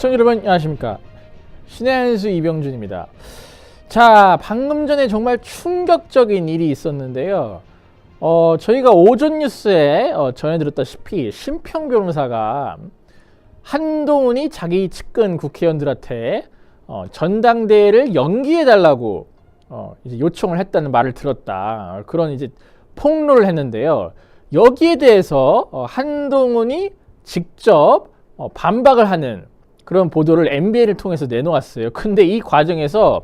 시청자 여러분 안녕하십니까? 신의 한수 이병준입니다. 자 방금 전에 정말 충격적인 일이 있었는데요. 어 저희가 오전 뉴스에 어, 전해드렸다시피 심평 변호사가 한동훈이 자기 측근 국회의원들한테 어, 전당대회를 연기해 달라고 어, 이제 요청을 했다는 말을 들었다. 어, 그런 이제 폭로를 했는데요. 여기에 대해서 어, 한동훈이 직접 어, 반박을 하는 그런 보도를 NBA를 통해서 내놓았어요. 근데 이 과정에서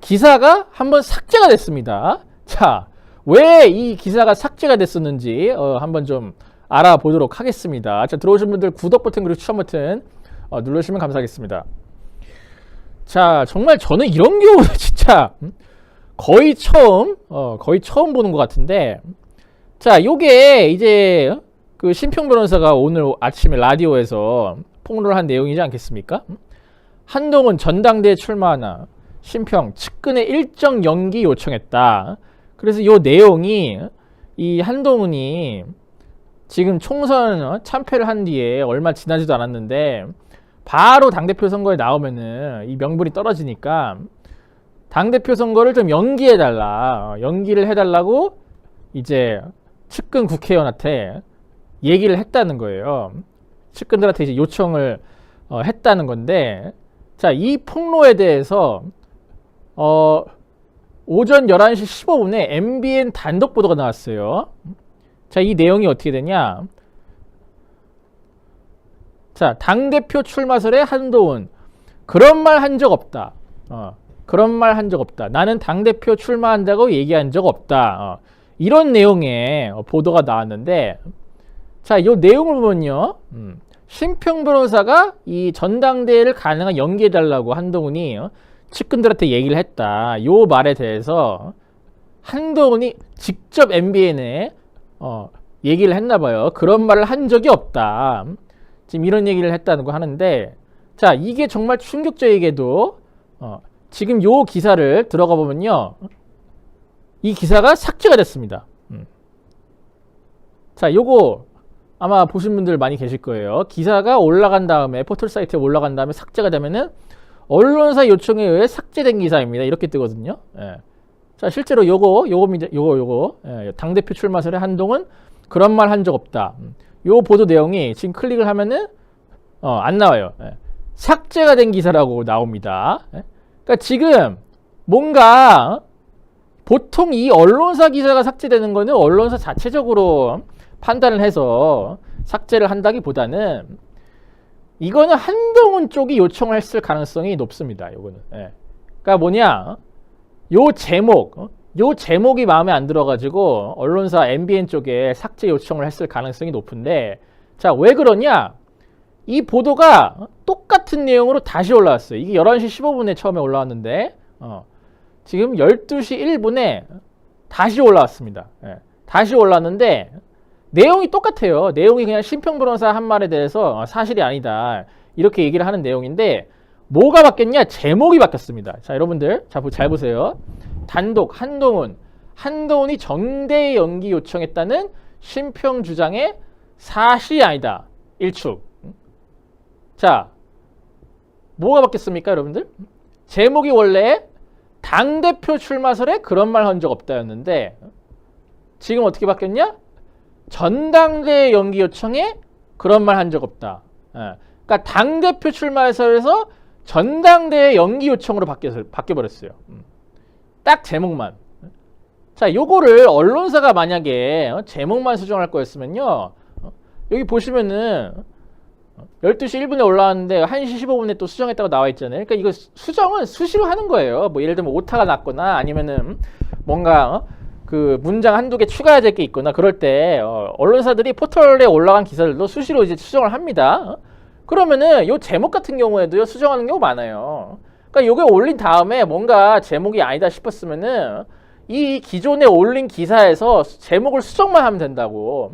기사가 한번 삭제가 됐습니다. 자, 왜 이 기사가 삭제가 됐었는지 어, 한번 좀 알아보도록 하겠습니다. 자, 들어오신 분들 구독 버튼 그리고 추천 버튼 어, 눌러주시면 감사하겠습니다. 자, 정말 저는 이런 경우는 진짜 음, 거의 처음, 어, 거의 처음 보는 것 같은데, 자, 요게 이제 그 심평 변호사가 오늘 아침에 라디오에서 폭로를 한 내용이지 않겠습니까? 한동훈 전당대회 출마하나 심평 측근의 일정 연기 요청했다. 그래서 요 내용이 이 한동훈이 지금 총선 참패를 한 뒤에 얼마 지나지도 않았는데 바로 당대표 선거에 나오면은 이 명분이 떨어지니까 당대표 선거를 좀 연기해달라. 연기를 해달라고 이제 측근 국회의원한테 얘기를 했다는 거예요. 측근들한테 이제 요청을 어, 했다는 건데, 자, 이 폭로에 대해서, 어, 오전 11시 15분에 MBN 단독 보도가 나왔어요. 자, 이 내용이 어떻게 되냐? 자, 당대표 출마설에 한동훈. 그런 말 한 적 없다. 어, 그런 말 한 적 없다. 나는 당대표 출마한다고 얘기한 적 없다. 어, 이런 내용의 어, 보도가 나왔는데, 자, 이 내용을 보면요. 음, 심평 변호사가 이 전당대회를 가능한 연기해달라고 한동훈이 어, 측근들한테 얘기를 했다. 요 말에 대해서 한동훈이 직접 MBN에 어, 얘기를 했나 봐요. 그런 말을 한 적이 없다. 지금 이런 얘기를 했다는 거 하는데 자 이게 정말 충격적이게도 어, 지금 요 기사를 들어가 보면요 이 기사가 삭제가 됐습니다. 음. 자 요거 아마 보신 분들 많이 계실 거예요. 기사가 올라간 다음에 포털 사이트에 올라간 다음에 삭제가 되면은 언론사 요청에 의해 삭제된 기사입니다. 이렇게 뜨거든요. 예. 자 실제로 요거 요거입니다. 요거 요거 예, 당 대표 출마설에 한동훈 그런 말 한 적 없다. 음. 요 보도 내용이 지금 클릭을 하면은 어, 안 나와요. 예. 삭제가 된 기사라고 나옵니다. 예. 그러니까 지금 뭔가 보통 이 언론사 기사가 삭제되는 거는 언론사 자체적으로 판단을 해서 삭제를 한다기보다는 이거는 한동훈 쪽이 요청을 했을 가능성이 높습니다. 요거는. 예. 그러니까 뭐냐? 요 제목, 어? 요 제목이 마음에 안 들어가지고 언론사 MBN 쪽에 삭제 요청을 했을 가능성이 높은데 자, 왜 그러냐? 이 보도가 똑같은 내용으로 다시 올라왔어요. 이게 11시 15분에 처음에 올라왔는데 어, 지금 12시 1분에 다시 올라왔습니다. 예. 다시 올라왔는데 내용이 똑같아요. 내용이 그냥 심평 변호사 한 말에 대해서 어, 사실이 아니다. 이렇게 얘기를 하는 내용인데 뭐가 바뀌었냐? 제목이 바뀌었습니다. 자, 여러분들 자, 잘 보세요. 단독 한동훈 한동훈이 정대 연기 요청했다는 심평 주장의 사실이 아니다. 일축. 자, 뭐가 바뀌었습니까, 여러분들? 제목이 원래 당대표 출마설에 그런 말 한 적 없다였는데 지금 어떻게 바뀌었냐? 전당대회 연기 요청에 그런 말 한 적 없다. 예. 그러니까 당 대표 출마설에서 전당대회 연기 요청으로 바뀌어, 바뀌어 버렸어요. 음. 딱 제목만. 자, 요거를 언론사가 만약에 어, 제목만 수정할 거였으면요. 어, 여기 보시면은 12시 1분에 올라왔는데 1시 15분에 또 수정했다고 나와 있잖아요. 그러니까 이거 수정은 수시로 하는 거예요. 뭐 예를 들면 오타가 났거나 아니면은 뭔가 어? 그 문장 한두 개 추가해야 될 게 있거나 그럴 때 어, 언론사들이 포털에 올라간 기사들도 수시로 이제 수정을 합니다. 어? 그러면은 요 제목 같은 경우에도요 수정하는 경우 많아요. 그러니까 요게 올린 다음에 뭔가 제목이 아니다 싶었으면은 이 기존에 올린 기사에서 제목을 수정만 하면 된다고.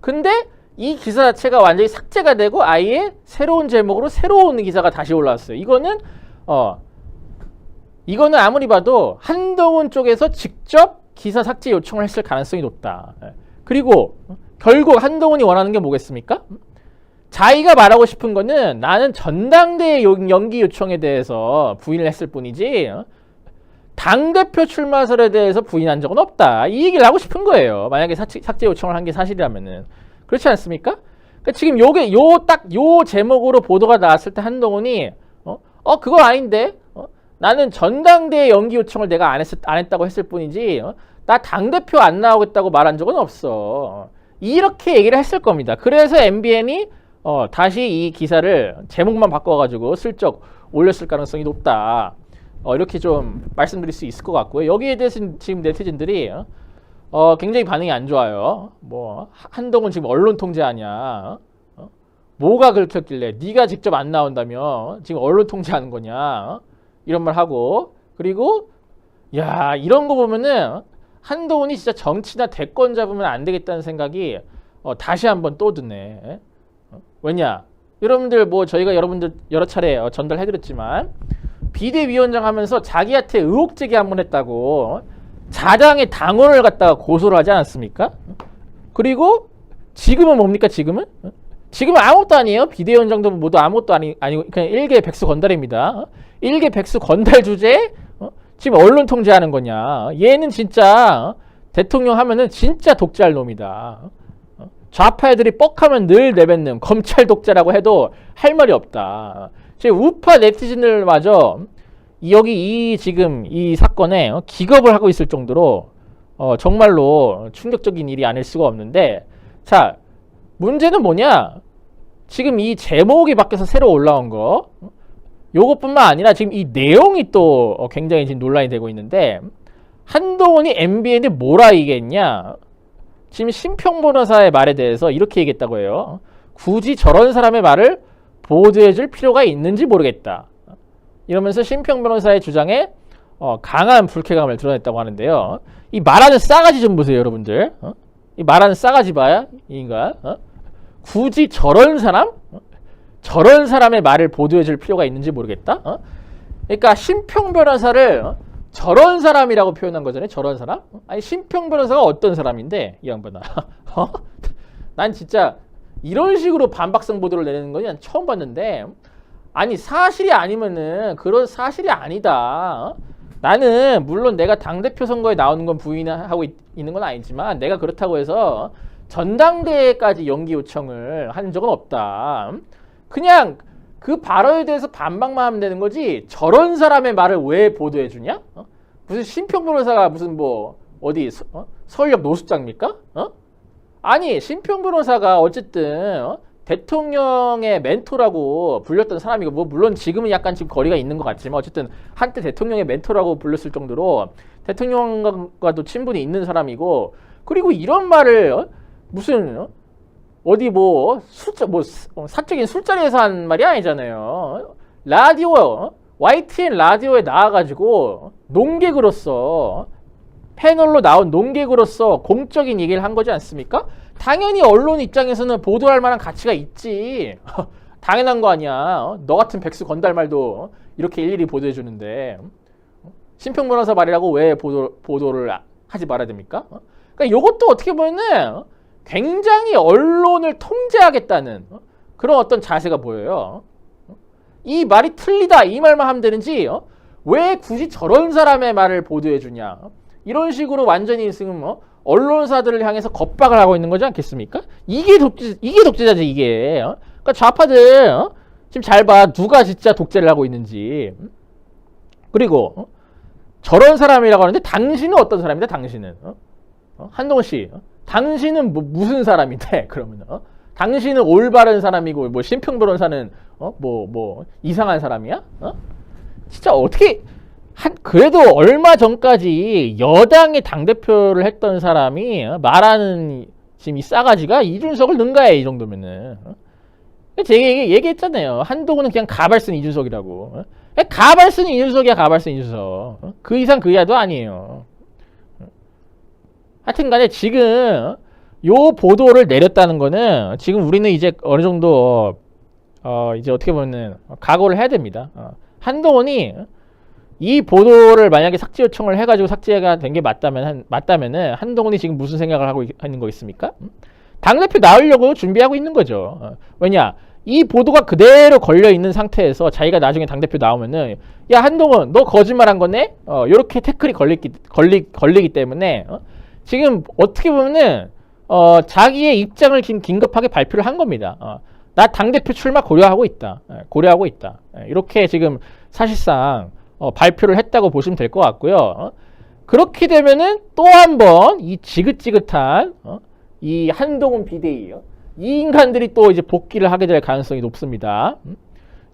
근데 이 기사 자체가 완전히 삭제가 되고 아예 새로운 제목으로 새로운 기사가 다시 올라왔어요. 이거는 어 이거는 아무리 봐도 한동훈 쪽에서 직접 기사 삭제 요청을 했을 가능성이 높다. 예. 그리고 결국 한동훈이 원하는 게 뭐겠습니까? 자기가 말하고 싶은 거는 나는 전당대회 요- 연기 요청에 대해서 부인을 했을 뿐이지 어? 당대표 출마설에 대해서 부인한 적은 없다. 이 얘기를 하고 싶은 거예요. 만약에 삭제, 요청을 한 게 사실이라면은. 그렇지 않습니까? 그러니까 지금 요게 요 딱요 제목으로 보도가 나왔을 때 한동훈이 어, 어 그거 아닌데 어? 나는 전당대회 연기 요청을 내가 안, 했, 안 했다고 했을 뿐이지 어? 나 당대표 안 나오겠다고 말한 적은 없어. 어. 이렇게 얘기를 했을 겁니다. 그래서 MBN이 어, 다시 이 기사를 제목만 바꿔가지고 슬쩍 올렸을 가능성이 높다. 어, 이렇게 좀 말씀드릴 수 있을 것 같고요. 여기에 대해서 지금 네티즌들이 어, 어, 굉장히 반응이 안 좋아요. 뭐 하- 한동훈 지금 언론 통제하냐? 어? 뭐가 긁혔길래 네가 직접 안 나온다며 지금 언론 통제하는 거냐? 어? 이런 말 하고 그리고 야 이런 거 보면은 한동훈이 진짜 정치나 대권 잡으면 안 되겠다는 생각이 어, 다시 한번 또 드네. 어? 왜냐? 여러분들 뭐 저희가 여러분들 여러 차례 어, 전달해드렸지만 비대위원장 하면서 자기한테 의혹 제기 한 번 했다고 어? 자당의 당원을 갖다가 고소를 하지 않았습니까? 그리고 지금은 뭡니까 지금은? 어? 지금은 아무것도 아니에요. 비대위원장도 모두 아무것도 아니, 아니고 그냥 일개 백수 건달입니다. 어? 일개 백수 건달 주제에 어? 지금 언론 통제하는 거냐. 얘는 진짜 어? 대통령 하면은 진짜 독재할 놈이다. 어? 좌파 애들이 뻑하면 늘 내뱉는 검찰 독재라고 해도 할 말이 없다. 지금 우파 네티즌들 마저 이- 여기 이 지금 이 사건에 어, 기겁을 하고 있을 정도로 어, 정말로 충격적인 일이 아닐 수가 없는데 자 문제는 뭐냐 지금 이 제목이 바뀌어서 새로 올라온 거 어, 요것뿐만 아니라 지금 이 내용이 또 어, 굉장히 지금 논란이 되고 있는데 한동훈이 MBN에 뭐라 얘기했냐 지금 심평 변호사의 말에 대해서 이렇게 얘기했다고 해요 굳이 저런 사람의 말을 보도해줄 필요가 있는지 모르겠다 이러면서 심평 변호사의 주장에 어, 강한 불쾌감을 드러냈다고 하는데요. 이 말하는 싸가지 좀 보세요, 여러분들. 어? 이 말하는 싸가지 봐야 이 인간. 어? 굳이 저런 사람, 어? 저런 사람의 말을 보도해 줄 필요가 있는지 모르겠다. 어? 그러니까 심평 변호사를 어? 저런 사람이라고 표현한 거잖아요. 저런 사람. 어? 아니 심평 변호사가 어떤 사람인데 이 양반아. 어? 난 진짜 이런 식으로 반박성 보도를 내는 건 난 처음 봤는데. 아니 사실이 아니면은 그런 사실이 아니다. 어? 나는 물론 내가 당 대표 선거에 나오는 건 부인하고 있, 있는 건 아니지만 내가 그렇다고 해서 전당대회까지 연기 요청을 한 적은 없다. 그냥 그 발언에 대해서 반박만 하면 되는 거지 저런 사람의 말을 왜 보도해 주냐? 어? 무슨 심평 변호사가 무슨 뭐 어디 서, 어? 서울역 노숙자입니까? 어? 아니 심평 변호사가 어쨌든 어? 대통령의 멘토라고 불렸던 사람이고 뭐 물론 지금은 약간 지금 거리가 있는 것 같지만 어쨌든 한때 대통령의 멘토라고 불렸을 정도로 대통령과도 친분이 있는 사람이고 그리고 이런 말을 어? 무슨 어? 어디 뭐 술자 뭐 스- 어, 사적인 술자리에서 한 말이 아니잖아요. 라디오 어? YTN 라디오에 나와가지고 농객으로서 패널로 나온 농객으로서 공적인 얘기를 한 거지 않습니까? 당연히 언론 입장에서는 보도할 만한 가치가 있지. 당연한 거 아니야. 어? 너 같은 백수 건달 말도 이렇게 일일이 보도해 주는데 어? 심평 변호사 말이라고 왜 보도, 보도를 아- 하지 말아야 됩니까? 어? 그러니까 이것도 어떻게 보면은 어? 굉장히 언론을 통제하겠다는 어? 그런 어떤 자세가 보여요. 어? 이 말이 틀리다 이 말만 하면 되는지 어? 왜 굳이 저런 사람의 말을 보도해 주냐? 어? 이런 식으로 완전히 지금 뭐 언론사들을 향해서 겁박을 하고 있는 거지 않겠습니까? 이게 독재 이게 독재자지 이게. 어? 그러니까 좌파들 어? 지금 잘 봐. 누가 진짜 독재를 하고 있는지. 음? 그리고 어? 저런 사람이라고 하는데 당신은 어떤 사람이다? 당신은? 한동훈 씨, 어? 당신은 뭐, 무슨 사람인데? 그러면 어? 당신은 올바른 사람이고 뭐 심평 변호사는 어? 뭐, 뭐 이상한 사람이야? 어? 진짜 어떻게 한 그래도 얼마 전까지 여당의 당 대표를 했던 사람이 어, 말하는 지금 이 싸가지가 이준석을 능가해 이 정도면은. 어? 제가 얘기, 얘기했잖아요. 한동훈은 그냥 가발 쓴 이준석이라고. 어? 그냥 가발 쓴 이준석이야 가발 쓴 이준석. 어? 그 이상 그 이하도 아니에요. 어? 하여튼 간에 지금 요 보도를 내렸다는 거는 지금 우리는 이제 어느 정도 어 이제 어떻게 보면은 각오를 해야 됩니다. 어. 한동훈이 이 보도를 만약에 삭제 요청을 해가지고 삭제가 된 게 맞다면 한, 맞다면은 한동훈이 지금 무슨 생각을 하고 있- 있는 거겠습니까? 음? 당대표 나오려고 준비하고 있는 거죠. 어, 왜냐? 이 보도가 그대로 걸려 있는 상태에서 자기가 나중에 당 대표 나오면은 야 한동훈 너 거짓말한 거네? 어 요렇게 태클이 걸리기 걸리 걸리기 때문에 어? 지금 어떻게 보면은 어 자기의 입장을 지금 긴급하게 발표를 한 겁니다. 어, 나 당 대표 출마 고려하고 있다. 예, 고려하고 있다. 예, 이렇게 지금 사실상 어, 발표를 했다고 보시면 될 것 같고요. 어? 그렇게 되면은 또 한 번 이 지긋지긋한 어? 이 한동훈 비대위요. 이 인간들이 또 이제 복귀를 하게 될 가능성이 높습니다. 음?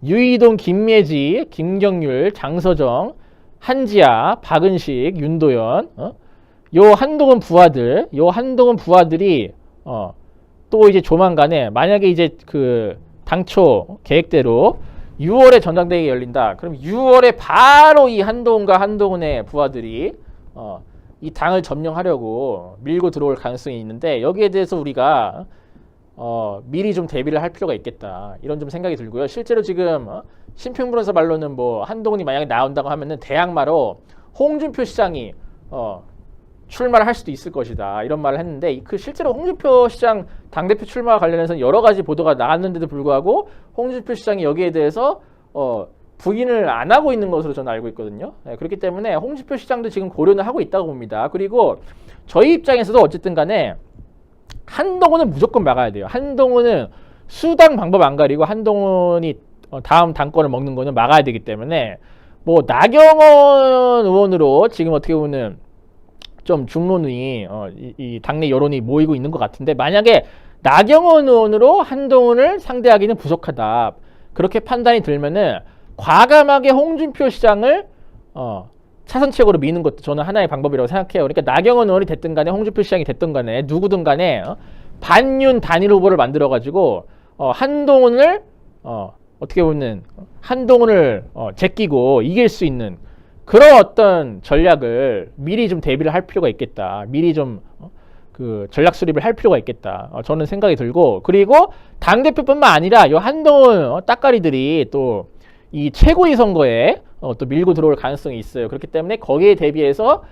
유이동, 김예지, 김경률, 장서정, 한지아, 박은식, 윤도현, 어? 요 한동훈 부하들, 요 한동훈 부하들이 어, 또 이제 조만간에 만약에 이제 그 당초 계획대로 6월에 전당대회가 열린다. 그럼 6월에 바로 이 한동훈과 한동훈의 부하들이 어, 이 당을 점령하려고 밀고 들어올 가능성이 있는데 여기에 대해서 우리가 어, 미리 좀 대비를 할 필요가 있겠다. 이런 좀 생각이 들고요. 실제로 지금 어, 심평 변호사 말로는 뭐 한동훈이 만약에 나온다고 하면은 대항마로 홍준표 시장이 어, 출마를 할 수도 있을 것이다. 이런 말을 했는데 그 실제로 홍준표 시장 당대표 출마와 관련해서 여러 가지 보도가 나왔는데도 불구하고 홍준표 시장이 여기에 대해서 어, 부인을 안 하고 있는 것으로 저는 알고 있거든요. 네, 그렇기 때문에 홍준표 시장도 지금 고려는 하고 있다고 봅니다. 그리고 저희 입장에서도 어쨌든 간에 한동훈은 무조건 막아야 돼요. 한동훈은 수당 방법 안 가리고 한동훈이 어, 다음 당권을 먹는 거는 막아야 되기 때문에 뭐 나경원 의원으로 지금 어떻게 보면 좀 중론이 어, 이, 이 당내 여론이 모이고 있는 것 같은데 만약에 나경원 의원으로 한동훈을 상대하기는 부족하다 그렇게 판단이 들면은 과감하게 홍준표 시장을 어, 차선책으로 미는 것도 저는 하나의 방법이라고 생각해요. 그러니까 나경원 의원이 됐든 간에 홍준표 시장이 됐든 간에 누구든 간에 어, 반윤 단일 후보를 만들어 가지고 어, 한동훈을 어, 어떻게 보면 한동훈을 어, 제끼고 이길 수 있는 그런 어떤 전략을 미리 좀 대비를 할 필요가 있겠다. 미리 좀 어, 그 전략 수립을 할 필요가 있겠다. 어, 저는 생각이 들고 그리고 당 대표뿐만 아니라 이 한동훈 어, 따까리들이 또 이 최고위 선거에 어, 또 밀고 들어올 가능성이 있어요. 그렇기 때문에 거기에 대비해서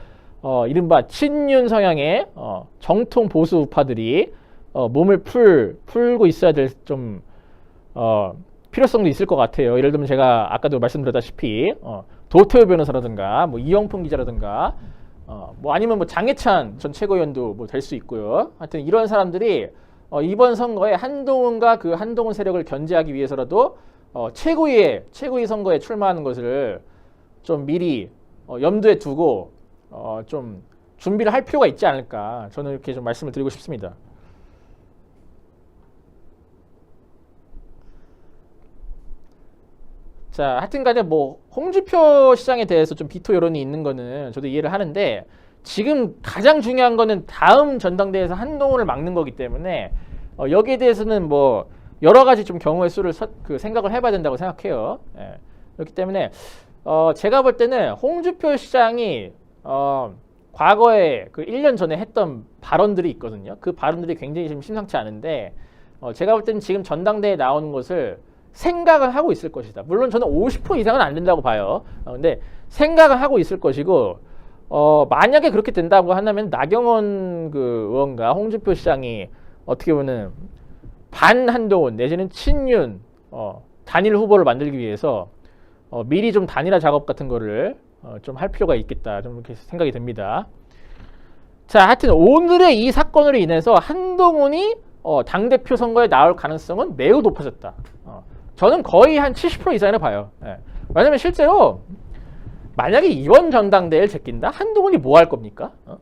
어, 이른바 친윤 성향의 어, 정통 보수 우파들이 어, 몸을 풀 풀고 있어야 될 좀 어, 필요성도 있을 것 같아요. 예를 들면 제가 아까도 말씀드렸다시피 어, 도태우 변호사라든가 뭐 이영풍 기자라든가 어, 뭐 아니면 뭐 장해찬 전 최고위원도 뭐 될 수 있고요. 하여튼 이런 사람들이 어, 이번 선거에 한동훈과 그 한동훈 세력을 견제하기 위해서라도 어, 최고위에 최고위 선거에 출마하는 것을 좀 미리 어, 염두에 두고 어, 좀 준비를 할 필요가 있지 않을까 저는 이렇게 좀 말씀을 드리고 싶습니다. 자, 하여튼 간에 뭐 홍준표 시장에 대해서 좀 비토 여론이 있는 거는 저도 이해를 하는데 지금 가장 중요한 거는 다음 전당대회에서 한동훈을 막는 거기 때문에 어, 여기에 대해서는 뭐 여러 가지 좀 경우의 수를 서, 그 생각을 해봐야 된다고 생각해요. 예. 그렇기 때문에 어, 제가 볼 때는 홍준표 시장이 어, 과거에 그 1년 전에 했던 발언들이 있거든요. 그 발언들이 굉장히 지금 심상치 않은데 어, 제가 볼 때는 지금 전당대회에 나오는 것을 생각을 하고 있을 것이다. 물론 저는 50% 이상은 안 된다고 봐요. 어, 근데 생각을 하고 있을 것이고 어, 만약에 그렇게 된다고 한다면 나경원 그 의원과 홍준표 시장이 어떻게 보면 반 한동훈 내지는 친윤 어, 단일 후보를 만들기 위해서 어, 미리 좀 단일화 작업 같은 거를 어, 좀 할 필요가 있겠다. 좀 이렇게 생각이 듭니다. 자, 하여튼 오늘의 이 사건으로 인해서 한동훈이 어, 당 대표 선거에 나올 가능성은 매우 높아졌다. 어, 저는 거의 한 70% 이상을 봐요. 예. 왜냐면 실제로 만약에 이번 전당대회를 제낀다? 한동훈이 뭐 할 겁니까? 어?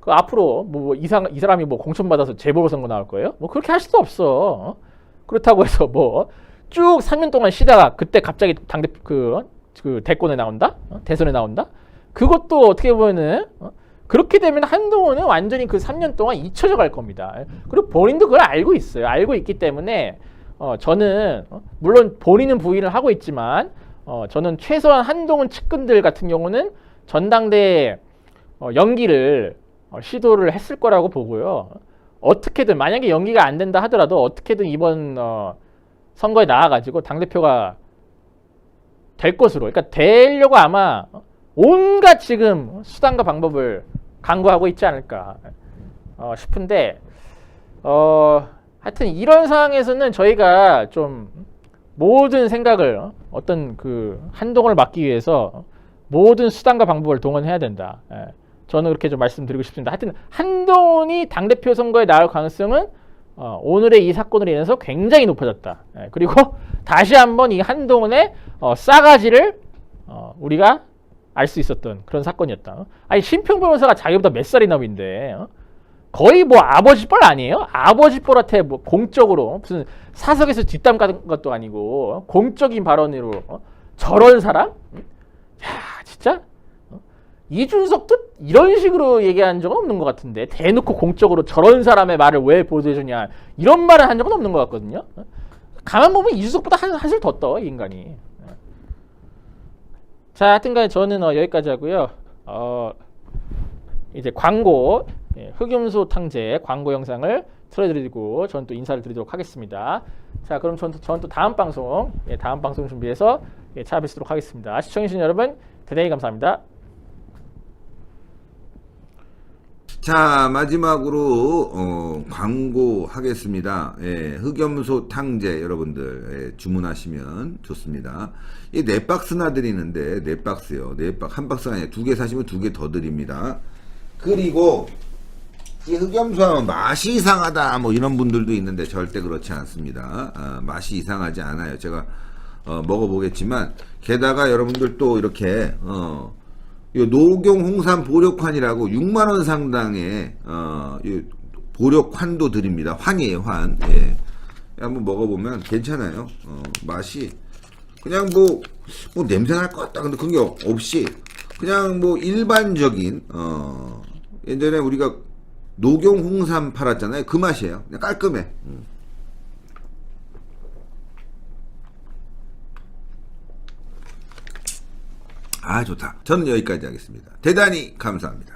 그 앞으로 뭐 이상 이 사람이 뭐 공천 받아서 재보궐선거 나올 거예요? 뭐 그렇게 할 수도 없어. 어? 그렇다고 해서 뭐 쭉 3년 동안 쉬다가 그때 갑자기 당대 그, 그 대권에 나온다? 어? 대선에 나온다? 그것도 어떻게 보면은 어? 그렇게 되면 한동훈은 완전히 그 3년 동안 잊혀져 갈 겁니다. 그리고 본인도 그걸 알고 있어요. 알고 있기 때문에 어, 저는 어, 물론 본인은 부인을 하고 있지만 어, 저는 최소한 한동훈 측근들 같은 경우는 전당대 어, 연기를 어, 시도를 했을 거라고 보고요. 어떻게든 만약에 연기가 안 된다 하더라도 어떻게든 이번 어, 선거에 나와가지고 당 대표가 될 것으로, 그러니까 되려고 아마 온갖 지금 수단과 방법을 강구하고 있지 않을까 어, 싶은데 어, 하여튼 이런 상황에서는 저희가 좀 모든 생각을 어, 어떤 그 한동을 막기 위해서 모든 수단과 방법을 동원해야 된다. 예. 저는 그렇게 좀 말씀드리고 싶습니다. 하여튼 한동훈이 당대표 선거에 나올 가능성은 어, 오늘의 이 사건으로 인해서 굉장히 높아졌다. 예. 그리고 다시 한번 이 한동훈의 어, 싸가지를 어, 우리가 알 수 있었던 그런 사건이었다. 아니 심평 변호사가 자기보다 몇 살이나 위인데 어? 거의 뭐 아버지 뻘 아니에요? 아버지 뻘한테 뭐 공적으로 무슨 사석에서 뒷담 가는 것도 아니고 어? 공적인 발언으로 어? 저런 사람? 야 진짜 어? 이준석도 이런 식으로 얘기한 적은 없는 것 같은데 대놓고 공적으로 저런 사람의 말을 왜 보도해주냐 이런 말을 한 적은 없는 것 같거든요. 어? 가만 보면 이준석보다 한, 한술 더 떠, 이 인간이. 어. 자, 하여튼간에 저는 어, 여기까지 하고요. 어, 이제 광고 예, 흑염소 탕제 광고 영상을 틀어드리고 저는 또 인사를 드리도록 하겠습니다. 자, 그럼 저는 또, 저는 또 다음 방송, 예, 다음 방송 준비해서 예, 찾아뵙도록 하겠습니다. 시청해주신 여러분 대단히 감사합니다. 자 마지막으로 어, 광고 하겠습니다. 예, 흑염소 탕제 여러분들 예, 주문하시면 좋습니다. 이네 박스나 드리는데 네 박스요. 네박한 박스가 아니라 두 개 사시면 두 개 더 드립니다. 그리고 이 흑염소 하면 맛이 이상하다 뭐 이런 분들도 있는데 절대 그렇지 않습니다. 아, 맛이 이상하지 않아요. 제가 어, 먹어보겠지만 게다가 여러분들 또 이렇게 어, 요 노경 홍삼 보력환이라고 6만 원 상당의 어, 이 보력환도 드립니다. 환이에요, 환. 예. 한번 먹어보면 괜찮아요. 어, 맛이 그냥 뭐, 뭐 냄새 날 것 같다. 근데 그게 없이 그냥 뭐 일반적인 어, 예전에 우리가 노경 홍삼 팔았잖아요. 그 맛이에요. 그냥 깔끔해. 음. 아 좋다. 저는 여기까지 하겠습니다. 대단히 감사합니다.